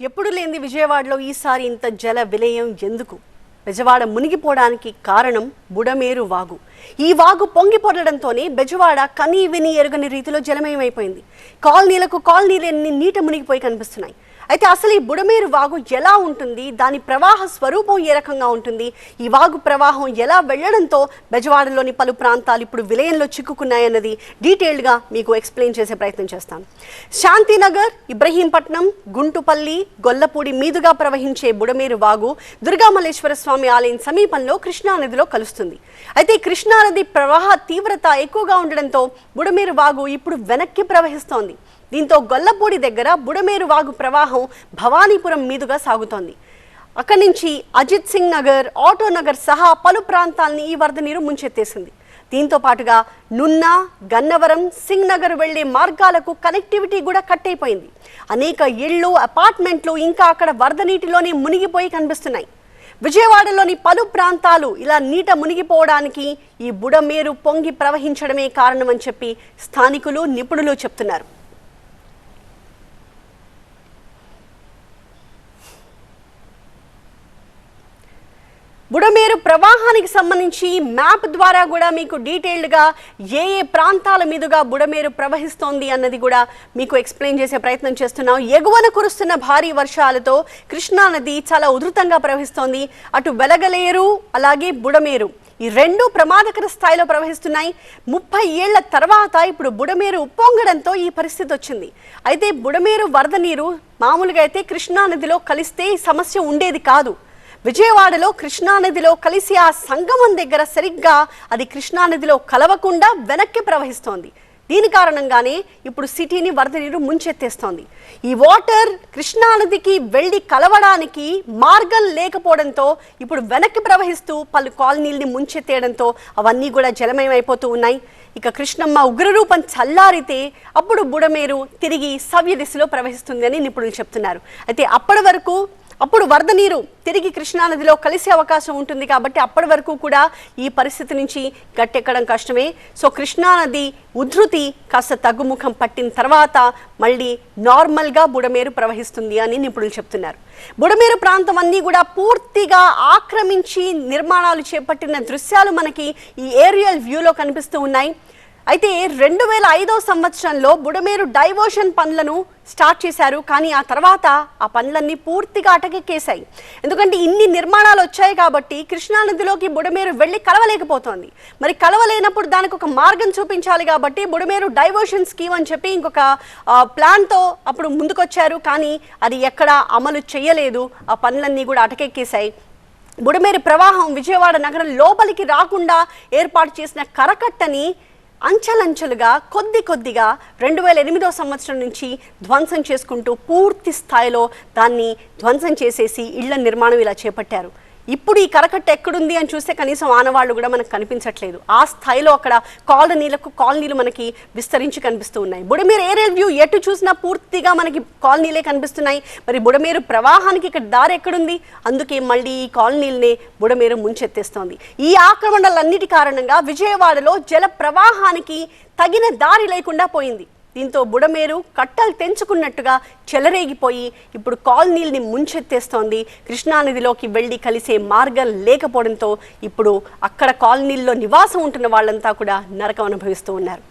ఎప్పుడు లేని విజయవాడలో ఈసారి ఇంత జల విలయం ఎందుకు? బెజవాడ మునిగిపోవడానికి కారణం బుడమేరు వాగు. ఈ వాగు పొంగి పొరడంతోనే బెజవాడ కనీ విని ఎరుగని రీతిలో జలమయమైపోయింది. కాలనీలకు కాలనీలన్నీ నీట మునిగిపోయి కనిపిస్తున్నాయి. అయితే అసలు ఈ బుడమేరు వాగు ఎలా ఉంటుంది? దాని ప్రవాహ స్వరూపం ఏ రకంగా ఉంటుంది? ఈ వాగు ప్రవాహం ఎలా వెళ్ళడంతో బెజవాడలోని పలు ప్రాంతాలు ఇప్పుడు విలయంలో చిక్కుకున్నాయన్నది డీటెయిల్డ్గా మీకు ఎక్స్ప్లెయిన్ చేసే ప్రయత్నం చేస్తాను. శాంతినగర్ ఇబ్రహీంపట్నం గుంటుపల్లి గొల్లపూడి మీదుగా ప్రవహించే బుడమేరు వాగు దుర్గామల్లేశ్వర స్వామి ఆలయం సమీపంలో కృష్ణానదిలో కలుస్తుంది. అయితే కృష్ణానది ప్రవాహ తీవ్రత ఎక్కువగా ఉండడంతో బుడమేరు వాగు ఇప్పుడు వెనక్కి ప్రవహిస్తోంది. దీంతో గొల్లపూడి దగ్గర బుడమేరు వాగు ప్రవాహం భవానీపురం మీదుగా సాగుతోంది. అక్కడి నుంచి అజిత్ సింగ్ నగర్ ఆటో నగర్ సహా పలు ప్రాంతాలని ఈ వరద నీరు ముంచెత్తేసింది. దీంతో పాటుగా నున్నా గన్నవరం సింగ్ నగర్ వెళ్ళే మార్గాలకు కనెక్టివిటీ కూడా కట్ అయిపోయింది అనేక ఇళ్ళు అపార్ట్మెంట్లు ఇంకా అక్కడ వరద నీటిలోనే మునిగిపోయి కనిపిస్తున్నాయి. విజయవాడలోని పలు ప్రాంతాలు ఇలా నీట మునిగిపోవడానికి ఈ బుడమేరు పొంగి ప్రవహించడమే కారణమని చెప్పి స్థానికులు నిపుణులు చెప్తున్నారు. బుడమేరు ప్రవాహానికి సంబంధించి మ్యాప్ ద్వారా కూడా మీకు డీటెయిల్డ్గా ఏ ఏ ప్రాంతాల మీదుగా బుడమేరు ప్రవహిస్తోంది అన్నది కూడా మీకు ఎక్స్ప్లెయిన్ చేసే ప్రయత్నం చేస్తున్నాం. ఎగువన కురుస్తున్న భారీ వర్షాలతో కృష్ణా నది చాలా ఉధృతంగా ప్రవహిస్తోంది. అటు వెలగలేరు అలాగే బుడమేరు ఈ రెండు ప్రమాదకర స్థాయిలో ప్రవహిస్తున్నాయి. ముప్పై ఏళ్ళ తర్వాత ఇప్పుడు బుడమేరు ఉప్పొంగడంతో ఈ పరిస్థితి వచ్చింది. అయితే బుడమేరు వరద నీరు మామూలుగా అయితే కృష్ణానదిలో కలిస్తే ఈ సమస్య ఉండేది కాదు. విజయవాడలో కృష్ణానదిలో కలిసి ఆ సంగమం దగ్గర సరిగ్గా అది కృష్ణానదిలో కలవకుండా వెనక్కి ప్రవహిస్తోంది. దీని కారణంగానే ఇప్పుడు సిటీని వరద నీరు ముంచెత్తేస్తోంది. ఈ వాటర్ కృష్ణానదికి వెళ్ళి కలవడానికి మార్గం లేకపోవడంతో ఇప్పుడు వెనక్కి ప్రవహిస్తూ పలు కాలనీల్ని ముంచెత్తేయడంతో అవన్నీ కూడా జలమయమైపోతూ ఉన్నాయి. ఇక కృష్ణమ్మ ఉగ్రరూపం చల్లారితే అప్పుడు బుడమేరు తిరిగి సవ్య దిశలో ప్రవహిస్తుంది అని నిపుణులు చెప్తున్నారు. అయితే అప్పటి వరకు అప్పుడు వరద నీరు తిరిగి కృష్ణానదిలో కలిసే అవకాశం ఉంటుంది కాబట్టి అప్పటి వరకు కూడా ఈ పరిస్థితి నుంచి గట్టెక్కడం కష్టమే. సో కృష్ణానది ఉధృతి కాస్త తగ్గుముఖం పట్టిన తర్వాత మళ్ళీ నార్మల్గా బుడమేరు ప్రవహిస్తుంది అని నిపుణులు చెప్తున్నారు. బుడమేరు ప్రాంతం అన్నీ కూడా పూర్తిగా ఆక్రమించి నిర్మాణాలు చేపట్టిన దృశ్యాలు మనకి ఈ ఏరియల్ వ్యూలో కనిపిస్తూ ఉన్నాయి. అయితే రెండు వేల ఐదో సంవత్సరంలో బుడమేరు డైవర్షన్ పనులను స్టార్ట్ చేశారు. కానీ ఆ తర్వాత ఆ పనులన్నీ పూర్తిగా అటకెక్కేశాయి. ఎందుకంటే ఇన్ని నిర్మాణాలు వచ్చాయి కాబట్టి కృష్ణానదిలోకి బుడమేరు వెళ్ళి కలవలేకపోతోంది. మరి కలవలేనప్పుడు దానికి ఒక మార్గం చూపించాలి కాబట్టి బుడమేరు డైవర్షన్ స్కీమ్ అని చెప్పి ఇంకొక ప్లాన్తో అప్పుడు ముందుకొచ్చారు. కానీ అది ఎక్కడ అమలు చేయలేదు. ఆ పనులన్నీ కూడా అటకెక్కేశాయి. బుడమేరు ప్రవాహం విజయవాడ నగరం లోపలికి రాకుండా ఏర్పాటు చేసిన కరకట్టని అంచెలంచెలుగా కొద్ది కొద్దిగా రెండు వేల ఎనిమిదో సంవత్సరం నుంచి ధ్వంసం చేసుకుంటూ పూర్తి స్థాయిలో దాన్ని ధ్వంసం చేసేసి ఇళ్ళ నిర్మాణం ఇలా చేపట్టారు. ఇప్పుడు ఈ కరకట్ట ఎక్కడుంది అని చూస్తే కనీసం ఆనవాళ్ళు కూడా మనకు కనిపించట్లేదు. ఆ స్థాయిలో అక్కడ కాలనీలకు కాలనీలు మనకి విస్తరించి కనిపిస్తూ ఉన్నాయి. బుడమేరు ఏరియల్ వ్యూ ఎటు చూసినా పూర్తిగా మనకి కాలనీలే కనిపిస్తున్నాయి. మరి బుడమేరు ప్రవాహానికి ఇక్కడ దారి ఎక్కడుంది? అందుకే మళ్ళీ ఈ కాలనీలనే బుడమేరు ముంచెత్తేస్తోంది. ఈ ఆక్రమణలన్నిటి కారణంగా విజయవాడలో జల ప్రవాహానికి తగిన దారి లేకుండా పోయింది. దీంతో బుడమేరు కట్టలు తెంచుకున్నట్టుగా చెలరేగిపోయి ఇప్పుడు కాలనీల్ని ముంచెత్తేస్తోంది. కృష్ణానదిలోకి వెళ్ళి కలిసే మార్గం లేకపోవడంతో ఇప్పుడు అక్కడ కాలనీల్లో నివాసం ఉంటున్న వాళ్ళంతా కూడా నరకం అనుభవిస్తూ ఉన్నారు.